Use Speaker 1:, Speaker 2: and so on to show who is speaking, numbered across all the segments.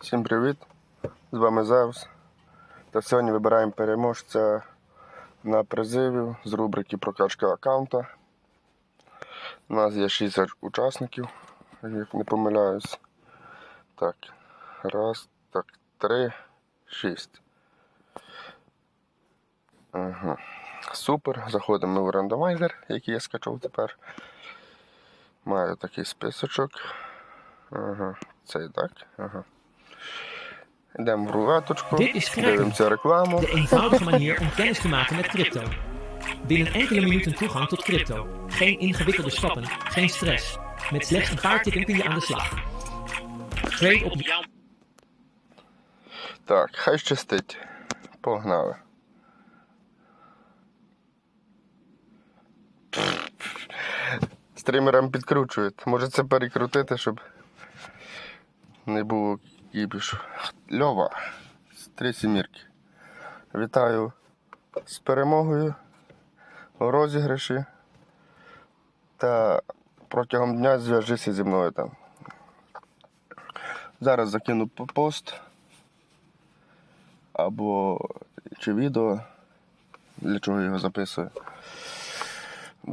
Speaker 1: Всім привіт! З вами Зевс. Та сьогодні вибираємо переможця на призиві з рубрики прокачка аккаунта. У нас є 60 учасників, як не помиляюсь. Так, раз, так, три, шість. Ага. Супер. Заходимо в рандомайзер, який я скачав тепер. Маю такий списочок. Ага, цей так. Ага. Йдемо в рулеточку,
Speaker 2: Dit is Kraken.
Speaker 1: дивимося рекламу.
Speaker 2: De eenvoudige manier om kennis te maken met crypto. Binnen enkele minuten toegang tot crypto. Geen ingewikkelde stappen, geen stress. Met slechts een paar tikken kun je aan de slag. Trade op jouw
Speaker 1: Так, хай щастить. Погнали. Стрімерам підкручують. Може це перекрутити, щоб не було кіпішу. Льова. з Три сімірки. Вітаю з перемогою у розіграші. Та протягом дня зв'яжися зі мною там. Зараз закину пост або чи відео, для чого його записую.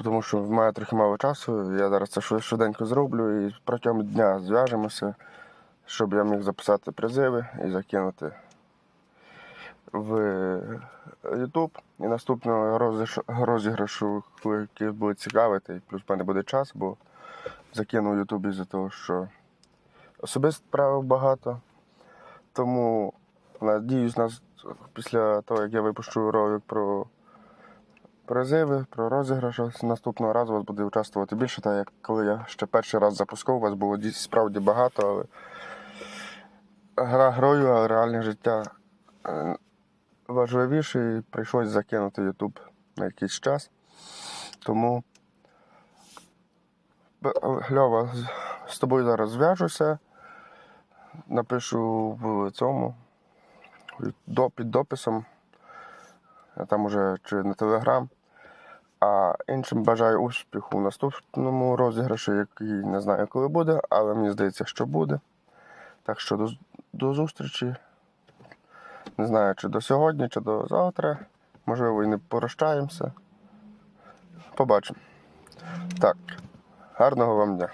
Speaker 1: Тому що в мене трохи мало часу, я зараз це швиденько зроблю і протягом дня зв'яжемося, щоб я міг записати призиви і закинути в YouTube. І наступного розіграшу- коли буде цікавити, плюс в мене буде час, бо закину в YouTube із-за того, що особисто правил багато. Тому надіюсь, нас після того, як я випущу ролик про призиви, про розіграш, наступного разу вас буде участвувати більше, так як коли я ще перший раз запускав, вас було справді багато, але гра грою, а реальне життя е, важливіше і прийшлось закинути YouTube на якийсь час. Тому Льова, з- тобою зараз зв'яжуся напишу в цьому під дописом, там уже чи на телеграм. А іншим бажаю успіху у наступному розіграші, який не знаю, коли буде, але мені здається, що буде. Так що до, зустрічі. Не знаю, чи до сьогодні, чи до завтра. Можливо, і не прощаємося. Побачимо. Так, гарного вам дня.